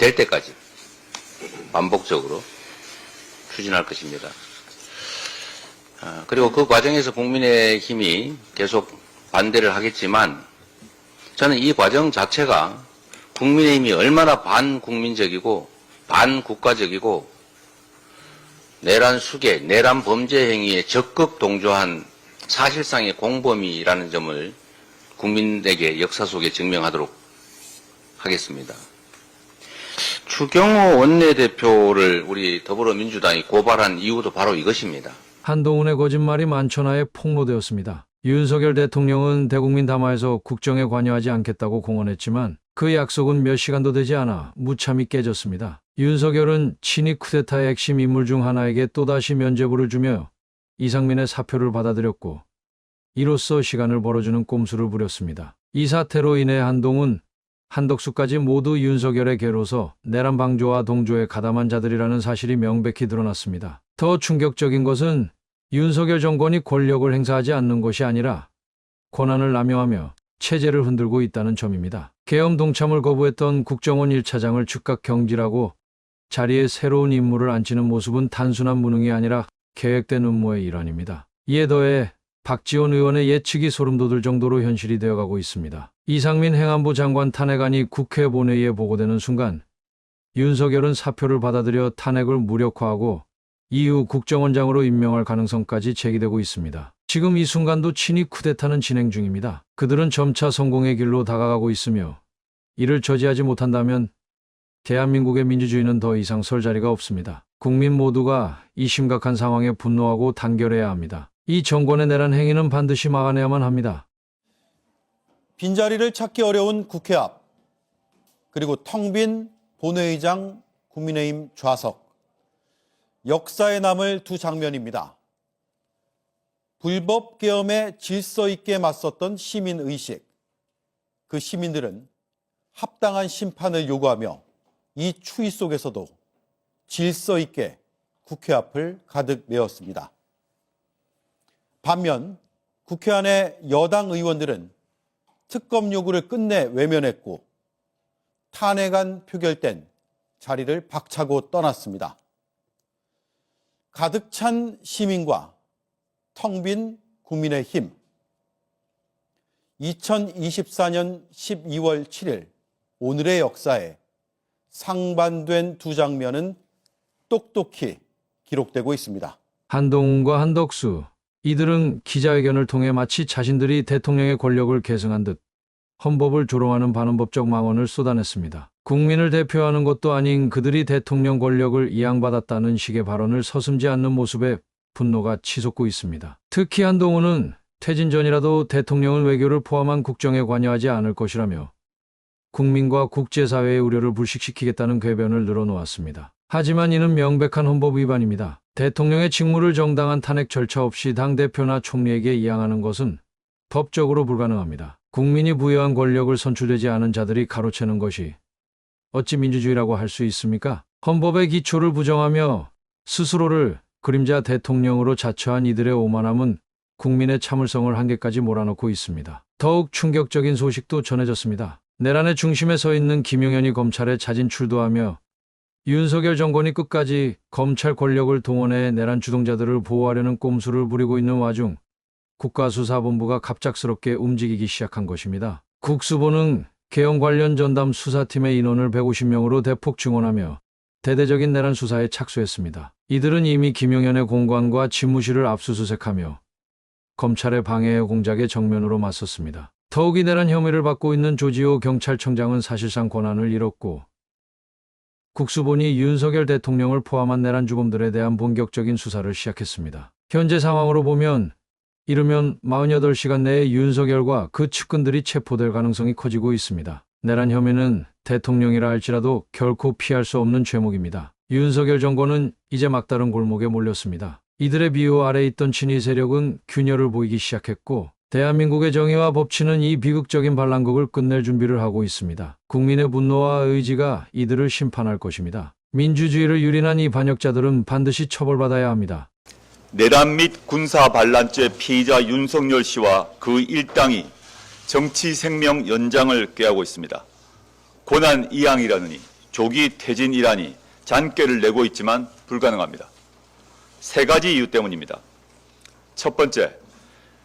될 때까지 반복적으로 추진할 것입니다. 아, 그리고 그 과정에서 국민의힘이 계속 반대를 하겠지만 저는 이 과정 자체가 국민의힘이 얼마나 반국민적이고 반국가적이고 내란 수계, 내란 범죄 행위에 적극 동조한 사실상의 공범이라는 점을 국민에게 역사 속에 증명하도록 하겠습니다. 추경호 원내대표를 우리 더불어민주당이 고발한 이유도 바로 이것입니다. 한동훈의 거짓말이 만천하에 폭로되었습니다. 윤석열 대통령은 대국민 담화에서 국정에 관여하지 않겠다고 공언했지만 그 약속은 몇 시간도 되지 않아 무참히 깨졌습니다. 윤석열은 친이 쿠데타의 핵심 인물 중 하나에게 또다시 면죄부를 주며 이상민의 사표를 받아들였고 이로써 시간을 벌어주는 꼼수를 부렸습니다. 이 사태로 인해 한동훈, 한덕수까지 모두 윤석열의 개로서 내란 방조와 동조에 가담한 자들이라는 사실이 명백히 드러났습니다. 더 충격적인 것은 윤석열 정권이 권력을 행사하지 않는 것이 아니라 권한을 남용하며 체제를 흔들고 있다는 점입니다. 계엄 동참을 거부했던 국정원 1차장을 즉각 경질하고 자리에 새로운 인물을 앉히는 모습은 단순한 무능이 아니라 계획된 음모의 일환입니다. 이에 더해 박지원 의원의 예측이 소름 돋을 정도로 현실이 되어가고 있습니다. 이상민 행안부 장관 탄핵안이 국회 본회의에 보고되는 순간 윤석열은 사표를 받아들여 탄핵을 무력화하고 이후 국정원장으로 임명할 가능성까지 제기되고 있습니다. 지금 이 순간도 친이 쿠데타는 진행 중입니다. 그들은 점차 성공의 길로 다가가고 있으며 이를 저지하지 못한다면 대한민국의 민주주의는 더 이상 설 자리가 없습니다. 국민 모두가 이 심각한 상황에 분노하고 단결해야 합니다. 이 정권의 내란 행위는 반드시 막아내야만 합니다. 빈자리를 찾기 어려운 국회 앞, 그리고 텅 빈 본회의장 국민의힘 좌석. 역사에 남을 두 장면입니다. 불법 계엄에 질서 있게 맞섰던 시민 의식. 그 시민들은 합당한 심판을 요구하며 이 추위 속에서도 질서 있게 국회 앞을 가득 메웠습니다. 반면 국회 안의 여당 의원들은 특검 요구를 끝내 외면했고 탄핵안 표결된 자리를 박차고 떠났습니다. 가득 찬 시민과 텅 빈 국민의 힘. 2024년 12월 7일 오늘의 역사에 상반된 두 장면은 똑똑히 기록되고 있습니다. 한동훈과 한덕수 이들은 기자회견을 통해 마치 자신들이 대통령의 권력을 계승한 듯 헌법을 조롱하는 반헌법적 망언을 쏟아냈습니다. 국민을 대표하는 것도 아닌 그들이 대통령 권력을 이양받았다는 식의 발언을 서슴지 않는 모습에 분노가 치솟고 있습니다. 특히 한동훈은 퇴진 전이라도 대통령은 외교를 포함한 국정에 관여하지 않을 것이라며 국민과 국제사회의 우려를 불식시키겠다는 궤변을 늘어놓았습니다. 하지만 이는 명백한 헌법 위반입니다. 대통령의 직무를 정당한 탄핵 절차 없이 당대표나 총리에게 이양하는 것은 법적으로 불가능합니다. 국민이 부여한 권력을 선출되지 않은 자들이 가로채는 것이 어찌 민주주의라고 할 수 있습니까? 헌법의 기초를 부정하며 스스로를 그림자 대통령으로 자처한 이들의 오만함은 국민의 참을성을 한계까지 몰아넣고 있습니다. 더욱 충격적인 소식도 전해졌습니다. 내란의 중심에 서 있는 김용현이 검찰에 자진 출두하며 윤석열 정권이 끝까지 검찰 권력을 동원해 내란 주동자들을 보호하려는 꼼수를 부리고 있는 와중 국가수사본부가 갑작스럽게 움직이기 시작한 것입니다. 국수본은 개헌 관련 전담 수사팀의 인원을 150명으로 대폭 증원하며 대대적인 내란 수사에 착수했습니다. 이들은 이미 김용현의 공관과 집무실을 압수수색하며 검찰의 방해 공작에 정면으로 맞섰습니다. 더욱이 내란 혐의를 받고 있는 조지호 경찰청장은 사실상 권한을 잃었고 국수본이 윤석열 대통령을 포함한 내란 주범들에 대한 본격적인 수사를 시작했습니다. 현재 상황으로 보면 이르면 48시간 내에 윤석열과 그 측근들이 체포될 가능성이 커지고 있습니다. 내란 혐의는 대통령이라 할지라도 결코 피할 수 없는 죄목입니다. 윤석열 정권은 이제 막다른 골목에 몰렸습니다. 이들의 비호 아래 있던 친위 세력은 균열을 보이기 시작했고 대한민국의 정의와 법치는 이 비극적인 반란국을 끝낼 준비를 하고 있습니다. 국민의 분노와 의지가 이들을 심판할 것입니다. 민주주의를 유린한 이 반역자들은 반드시 처벌받아야 합니다. 내란 및 군사 반란죄 피의자 윤석열 씨와 그 일당이 정치 생명 연장을 꾀하고 있습니다. 고난 이양이라느니 조기 퇴진이라니 잔꾀를 내고 있지만 불가능합니다. 세 가지 이유 때문입니다. 첫 번째,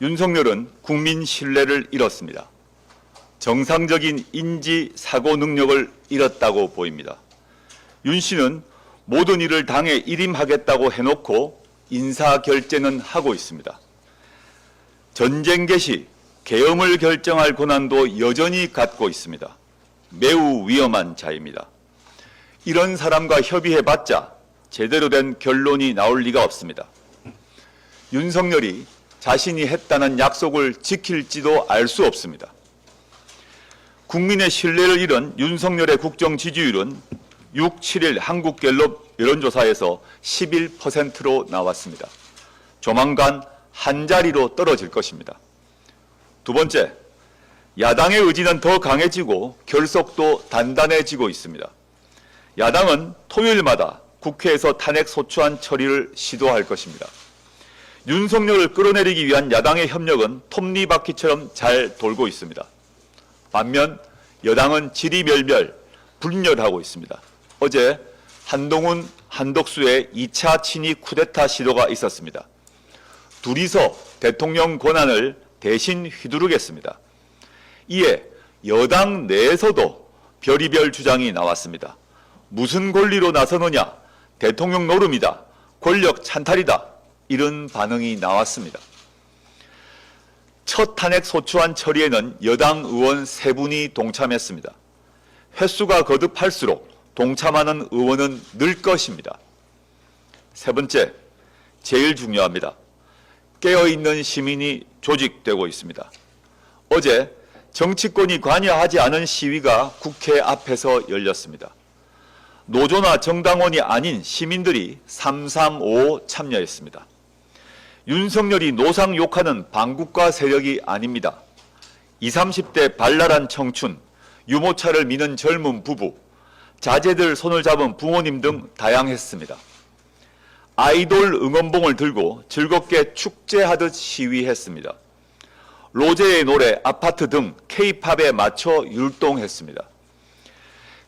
윤석열은 국민 신뢰를 잃었습니다. 정상적인 인지 사고 능력을 잃었다고 보입니다. 윤 씨는 모든 일을 당에 일임하겠다고 해놓고 인사 결재는 하고 있습니다. 전쟁 개시, 계엄을 결정할 권한도 여전히 갖고 있습니다. 매우 위험한 자입니다. 이런 사람과 협의해봤자 제대로 된 결론이 나올 리가 없습니다. 윤석열이 자신이 했다는 약속을 지킬지도 알 수 없습니다. 국민의 신뢰를 잃은 윤석열의 국정 지지율은 6, 7일 한국갤럽 여론조사에서 11%로 나왔습니다. 조만간 한 자리로 떨어질 것입니다. 두 번째, 야당의 의지는 더 강해지고 결속도 단단해지고 있습니다. 야당은 토요일마다 국회에서 탄핵 소추안 처리를 시도할 것입니다. 윤석열을 끌어내리기 위한 야당의 협력은 톱니바퀴처럼 잘 돌고 있습니다. 반면 여당은 지리멸멸, 분열하고 있습니다. 어제 한동훈, 한덕수의 2차 친위 쿠데타 시도가 있었습니다. 둘이서 대통령 권한을 대신 휘두르겠습니다. 이에 여당 내에서도 별의별 주장이 나왔습니다. 무슨 권리로 나서느냐? 대통령 노름이다. 권력 찬탈이다. 이런 반응이 나왔습니다. 첫 탄핵 소추안 처리에는 여당 의원 세 분이 동참했습니다. 횟수가 거듭할수록 동참하는 의원은 늘 것입니다. 세 번째, 제일 중요합니다. 깨어있는 시민이 조직되고 있습니다. 어제 정치권이 관여하지 않은 시위가 국회 앞에서 열렸습니다. 노조나 정당원이 아닌 시민들이 335 참여했습니다. 윤석열이 노상 욕하는 반국가 세력이 아닙니다. 20, 30대 발랄한 청춘, 유모차를 미는 젊은 부부, 자제들 손을 잡은 부모님 등 다양했습니다. 아이돌 응원봉을 들고 즐겁게 축제하듯 시위했습니다. 로제의 노래 아파트 등 케이팝에 맞춰 율동했습니다.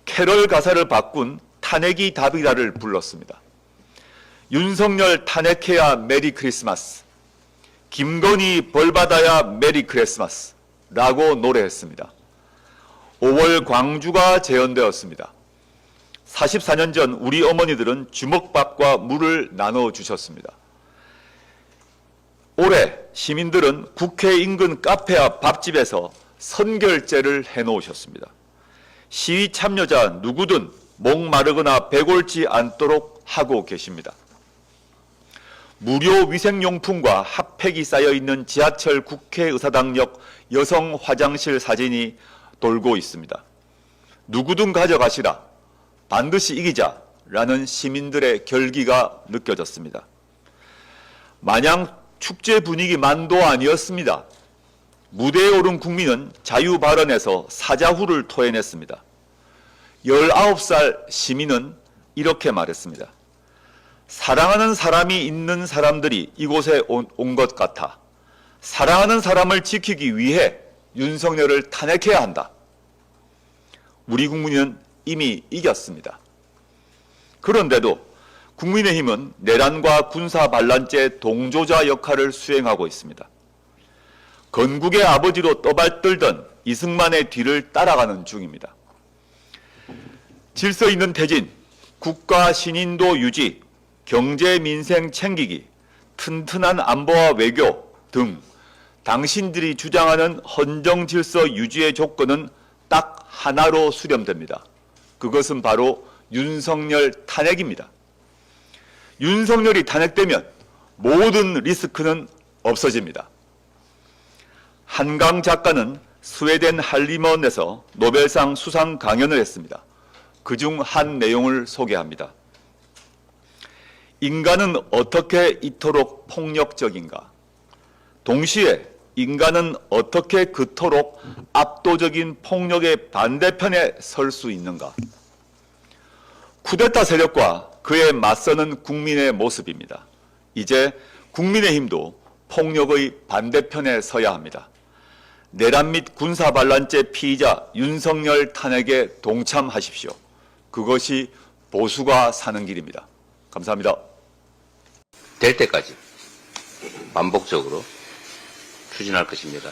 캐럴 가사를 바꾼 탄핵이 답이다를 불렀습니다. 윤석열 탄핵해야 메리 크리스마스, 김건희 벌받아야 메리 크리스마스 라고 노래했습니다. 5월 광주가 재현되었습니다. 44년 전 우리 어머니들은 주먹밥과 물을 나눠 주셨습니다. 올해 시민들은 국회 인근 카페 앞 밥집에서 선결제를 해 놓으셨습니다. 시위 참여자 누구든 목 마르거나 배골지 않도록 하고 계십니다. 무료 위생용품과 핫팩이 쌓여 있는 지하철 국회의사당역 여성 화장실 사진이 돌고 있습니다. 누구든 가져가시라. 반드시 이기자 라는 시민들의 결기가 느껴졌습니다. 마냥 축제 분위기 만도 아니었습니다. 무대에 오른 국민은 자유 발언에서 사자후를 토해냈습니다. 19살 시민은 이렇게 말했습니다. 사랑하는 사람이 있는 사람들이 이곳에 온 것 같아. 사랑하는 사람을 지키기 위해 윤석열을 탄핵해야 한다. 우리 국민은 이미 이겼습니다. 그런데도 국민의힘은 내란과 군사 반란죄 동조자 역할을 수행하고 있습니다. 건국의 아버지로 떠발들던 이승만의 뒤를 따라가는 중입니다. 질서 있는 퇴진, 국가 신인도 유지, 경제 민생 챙기기, 튼튼한 안보와 외교 등 당신들이 주장하는 헌정 질서 유지의 조건은 딱 하나로 수렴됩니다. 그것은 바로 윤석열 탄핵입니다. 윤석열이 탄핵되면 모든 리스크는 없어집니다. 한강 작가는 스웨덴 할리먼에서 노벨상 수상 강연을 했습니다. 그 중 한 내용을 소개합니다. 인간은 어떻게 이토록 폭력적인가? 동시에 인간은 어떻게 그토록 압도적인 폭력의 반대편에 설 수 있는가? 쿠데타 세력과 그에 맞서는 국민의 모습입니다. 이제 국민의힘도 폭력의 반대편에 서야 합니다. 내란 및 군사 반란죄 피의자 윤석열 탄핵에 동참하십시오. 그것이 보수가 사는 길입니다. 감사합니다. 될 때까지 반복적으로 추진할 것입니다.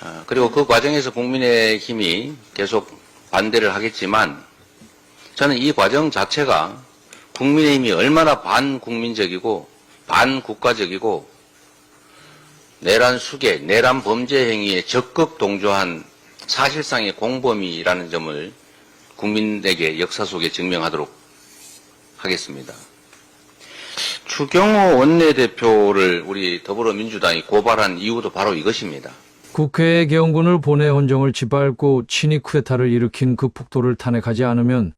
아, 그리고 그 과정에서 국민의힘이 계속 반대를 하겠지만 저는 이 과정 자체가 국민의힘이 얼마나 반국민적이고 반국가적이고 내란 수계, 내란 범죄 행위에 적극 동조한 사실상의 공범이라는 점을 국민에게 역사 속에 증명하도록 하겠습니다. 추경호 원내대표를 우리 더불어민주당이 고발한 이유도 바로 이것입니다. 국회에 개헌군을 보내 헌정을 짓밟고 친위 쿠데타를 일으킨 그 폭도를 탄핵하지 않으면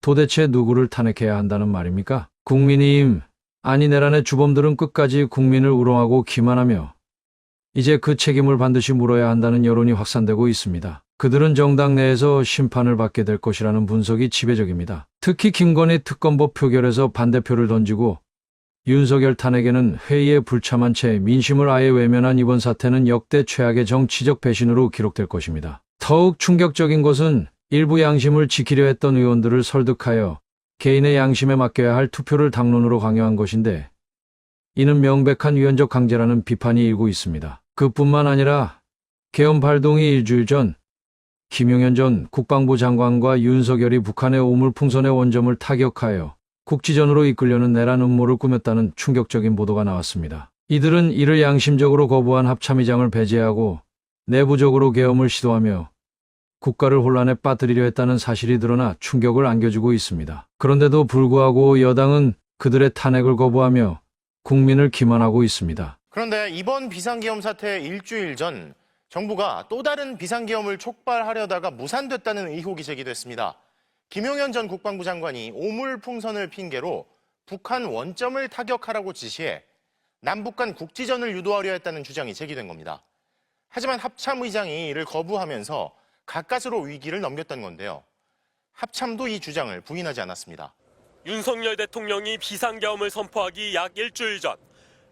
도대체 누구를 탄핵해야 한다는 말입니까? 국민의힘, 아니 내란의 주범들은 끝까지 국민을 우롱하고 기만하며 이제 그 책임을 반드시 물어야 한다는 여론이 확산되고 있습니다. 그들은 정당 내에서 심판을 받게 될 것이라는 분석이 지배적입니다. 특히 김건희 특검법 표결에서 반대표를 던지고 윤석열 탄핵에는 회의에 불참한 채 민심을 아예 외면한 이번 사태는 역대 최악의 정치적 배신으로 기록될 것입니다. 더욱 충격적인 것은 일부 양심을 지키려 했던 의원들을 설득하여 개인의 양심에 맡겨야 할 투표를 당론으로 강요한 것인데 이는 명백한 위헌적 강제라는 비판이 일고 있습니다. 그뿐만 아니라 개헌 발동이 일주일 전 김용현 전 국방부 장관과 윤석열이 북한의 오물풍선의 원점을 타격하여 국지전으로 이끌려는 내란 음모를 꾸몄다는 충격적인 보도가 나왔습니다. 이들은 이를 양심적으로 거부한 합참의장을 배제하고 내부적으로 계엄을 시도하며 국가를 혼란에 빠뜨리려 했다는 사실이 드러나 충격을 안겨주고 있습니다. 그런데도 불구하고 여당은 그들의 탄핵을 거부하며 국민을 기만하고 있습니다. 그런데 이번 비상계엄 사태 일주일 전 정부가 또 다른 비상계엄을 촉발하려다가 무산됐다는 의혹이 제기됐습니다. 김용현 전 국방부 장관이 오물 풍선을 핑계로 북한 원점을 타격하라고 지시해 남북 간 국지전을 유도하려 했다는 주장이 제기된 겁니다. 하지만 합참 의장이 이를 거부하면서 가까스로 위기를 넘겼던 건데요. 합참도 이 주장을 부인하지 않았습니다. 윤석열 대통령이 비상계엄을 선포하기 약 일주일 전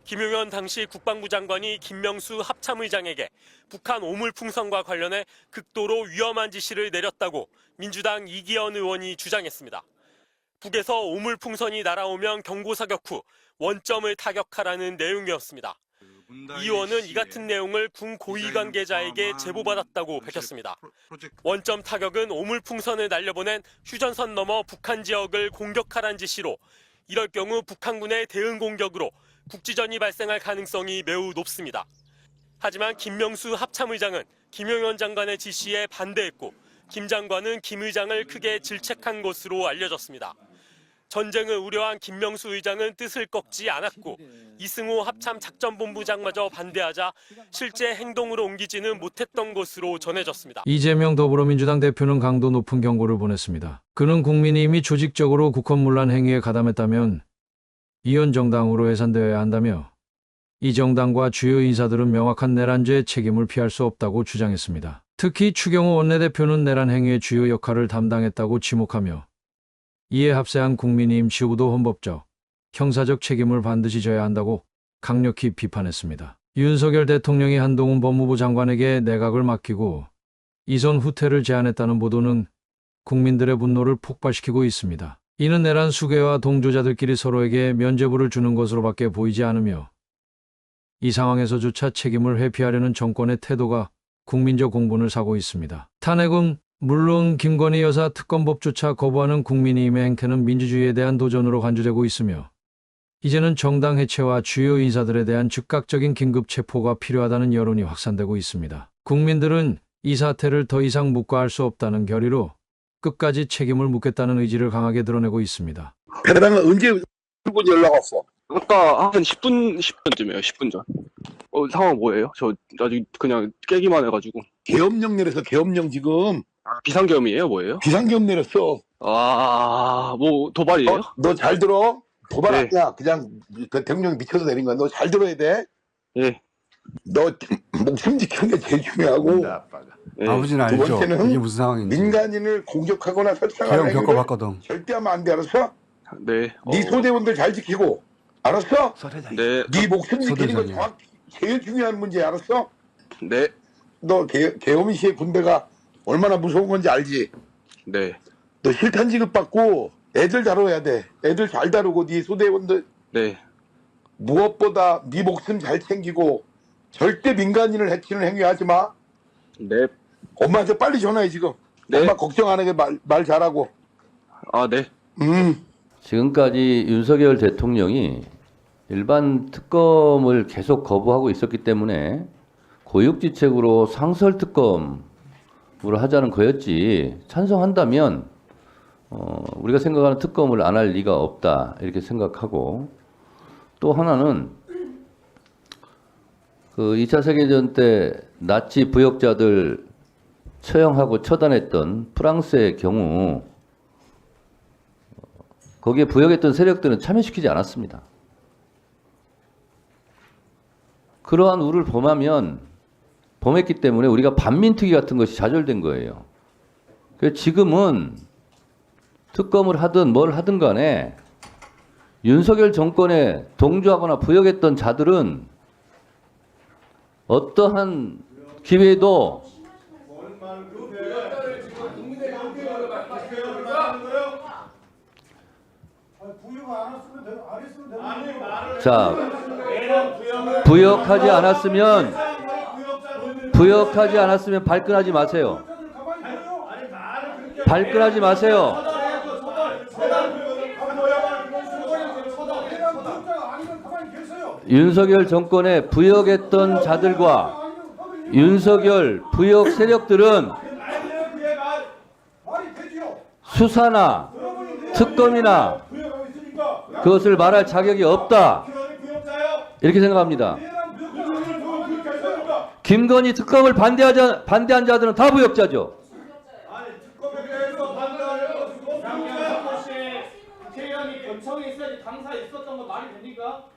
김용현 당시 국방부 장관이 김명수 합참의장에게 북한 오물풍선과 관련해 극도로 위험한 지시를 내렸다고 민주당 이기현 의원이 주장했습니다. 북에서 오물풍선이 날아오면 경고사격 후 원점을 타격하라는 내용이었습니다. 이 의원은 이 같은 내용을 군 고위 관계자에게 제보받았다고 밝혔습니다. 원점 타격은 오물풍선을 날려보낸 휴전선 넘어 북한 지역을 공격하란 지시로 이럴 경우 북한군의 대응 공격으로 국지전이 발생할 가능성이 매우 높습니다. 하지만 김명수 합참의장은 김용현 장관의 지시에 반대했고 김 장관은 김 의장을 크게 질책한 것으로 알려졌습니다. 전쟁을 우려한 김명수 의장은 뜻을 꺾지 않았고 이승호 합참 작전본부장마저 반대하자 실제 행동으로 옮기지는 못했던 것으로 전해졌습니다. 이재명 더불어민주당 대표는 강도 높은 경고를 보냈습니다. 그는 국민의힘이 조직적으로 국헌문란 행위에 가담했다면 이원 정당으로 해산되어야 한다며 이 정당과 주요 인사들은 명확한 내란죄 책임을 피할 수 없다고 주장했습니다. 특히 추경호 원내대표는 내란 행위의 주요 역할을 담당했다고 지목하며 이에 합세한 국민의힘 지우도 헌법적, 형사적 책임을 반드시 져야 한다고 강력히 비판했습니다. 윤석열 대통령이 한동훈 법무부 장관에게 내각을 맡기고 이선 후퇴를 제안했다는 보도는 국민들의 분노를 폭발시키고 있습니다. 이는 내란 수괴와 동조자들끼리 서로에게 면죄부를 주는 것으로밖에 보이지 않으며 이 상황에서조차 책임을 회피하려는 정권의 태도가 국민적 공분을 사고 있습니다. 탄핵은 물론 김건희 여사 특검법조차 거부하는 국민의힘의 행태는 민주주의에 대한 도전으로 간주되고 있으며 이제는 정당 해체와 주요 인사들에 대한 즉각적인 긴급 체포가 필요하다는 여론이 확산되고 있습니다. 국민들은 이 사태를 더 이상 묵과할 수 없다는 결의로 끝까지 책임을 묻겠다는 의지를 강하게 드러내고 있습니다. 배당은 언제 출근이 연락 왔어? 아까 한 10분, 10분쯤이에요, 10분 전. 어, 상황 뭐예요? 저 아직 그냥 깨기만 해가지고. 계엄령 내려서 계엄령 지금 비상계엄이에요, 뭐예요? 비상계엄 내렸어. 아, 뭐, 도발이에요? 너 잘 들어? 도발 네. 아니야. 그냥 그 대통령이 미쳐서 내린 거야. 너 잘 들어야 돼. 예. 너 목숨 지키는 게 제일 중요하고 예. 아버지는 두 알죠. 번째는 이게 무슨 상황인지. 민간인을 공격하거나 설상하는 행위를 겪어봤거든. 절대 하면 안 돼. 알았어? 네. 어, 네 소대원들 잘 지키고. 알았어? 네. 네 목숨 지키는 거 소대장이야. 정확히 제일 중요한 문제 알았어? 네. 너 개, 계엄 시의 군대가 얼마나 무서운 건지 알지? 네. 너 실탄 지급 받고 애들 다뤄야 돼. 애들 잘 다루고 네 소대원들 네. 무엇보다 네 목숨 잘 챙기고 절대 민간인을 해치는 행위 하지 마. 네. 엄마한테 빨리 전화해 지금. 네. 엄마 걱정 안 하게 말, 말 잘하고. 아, 네. 음. 지금까지 윤석열 대통령이 일반 특검을 계속 거부하고 있었기 때문에 고육지책으로 상설 특검으로 하자는 거였지 찬성한다면 어, 우리가 생각하는 특검을 안 할 리가 없다 이렇게 생각하고 또 하나는 그 2차 세계대전 때 나치 부역자들 처형하고 처단했던 프랑스의 경우 거기에 부역했던 세력들은 참여시키지 않았습니다. 그러한 우를 범하면 범했기 때문에 우리가 반민특위 같은 것이 좌절된 거예요. 그래서 지금은 특검을 하든 뭘 하든 간에 윤석열 정권에 동조하거나 부역했던 자들은 어떠한 기회도 자, 부역하지 않았으면 부역하지 않았으면 발끈하지 마세요. 발끈하지 마세요. 윤석열 정권에 부역했던 자들과 윤석열 부역 세력들은 수사나 특검이나 그것을 말할 자격이 없다. 이렇게 생각합니다. 김건희 특검을 반대하자, 반대한 자들은 다 부역자죠.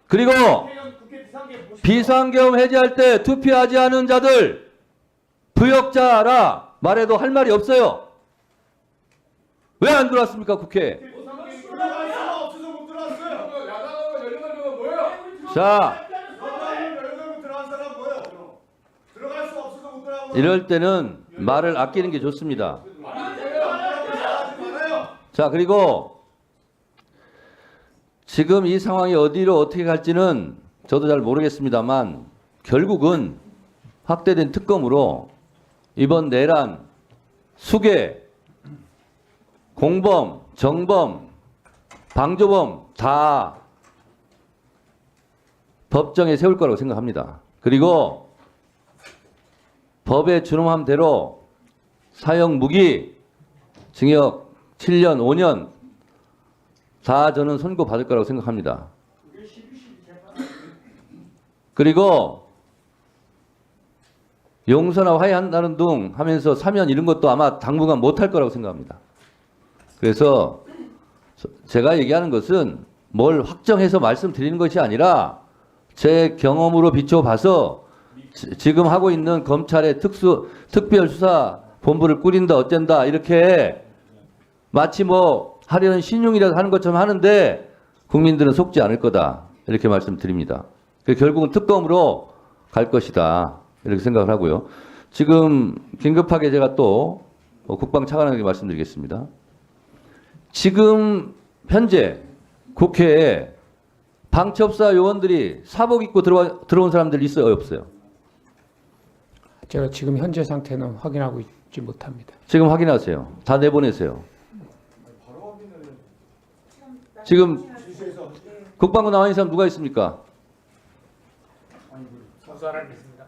그리고 비상계엄 해제할 때 투표하지 않은 자들 부역자라 말해도 할 말이 없어요. 왜 안 들어왔습니까 국회? 자, 이럴 때는 말을 아끼는 게 좋습니다. 자, 그리고 지금 이 상황이 어디로 어떻게 갈지는 저도 잘 모르겠습니다만 결국은 확대된 특검으로 이번 내란, 수계, 공범, 정범, 방조범 다 법정에 세울 거라고 생각합니다. 그리고 법에 준엄한 대로 사형 무기, 징역 7년, 5년 다 저는 선고 받을 거라고 생각합니다. 그리고 용서나 화해한다는 둥 하면서 사면 이런 것도 아마 당분간 못할 거라고 생각합니다. 그래서 제가 얘기하는 것은 뭘 확정해서 말씀드리는 것이 아니라 제 경험으로 비춰봐서 지- 지금 하고 있는 검찰의 특수 특별수사 본부를 꾸린다 어쩐다 이렇게 마치 뭐 하려는 신용이라도 하는 것처럼 하는데 국민들은 속지 않을 거다 이렇게 말씀드립니다. 그 결국은 특검으로 갈 것이다 이렇게 생각을 하고요. 지금 긴급하게 제가 또 어, 국방 차관에게 말씀드리겠습니다. 지금 현재 국회에 방첩사 요원들이 사복 입고 들어와, 들어온 사람들 있어요 없어요? 제가 지금 현재 상태는 확인하고 있지 못합니다. 지금 확인하세요. 다 내보내세요. 지금 국방부 나와 있는 사람 누가 있습니까?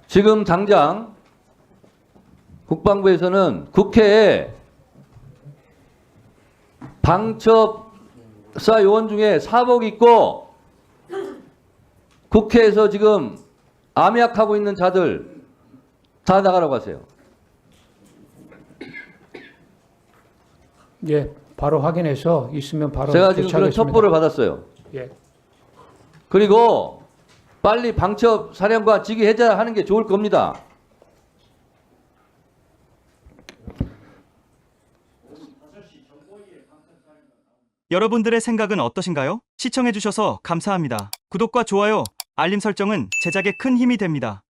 지금 당장 국방부에서는 국회에 방첩사 요원 중에 사복 입고 국회에서 지금 암약하고 있는 자들 다 나가라고 하세요. 예, 바로 확인해서 있으면 바로 제가 지금 그런. 첩보를 받았어요. 예, 그리고 빨리 방첩 사령관 직위 해제하는 게 좋을 겁니다. 여러분들의 생각은 어떠신가요? 시청해주셔서 감사합니다. 구독과 좋아요, 알림 설정은 제작에 큰 힘이 됩니다.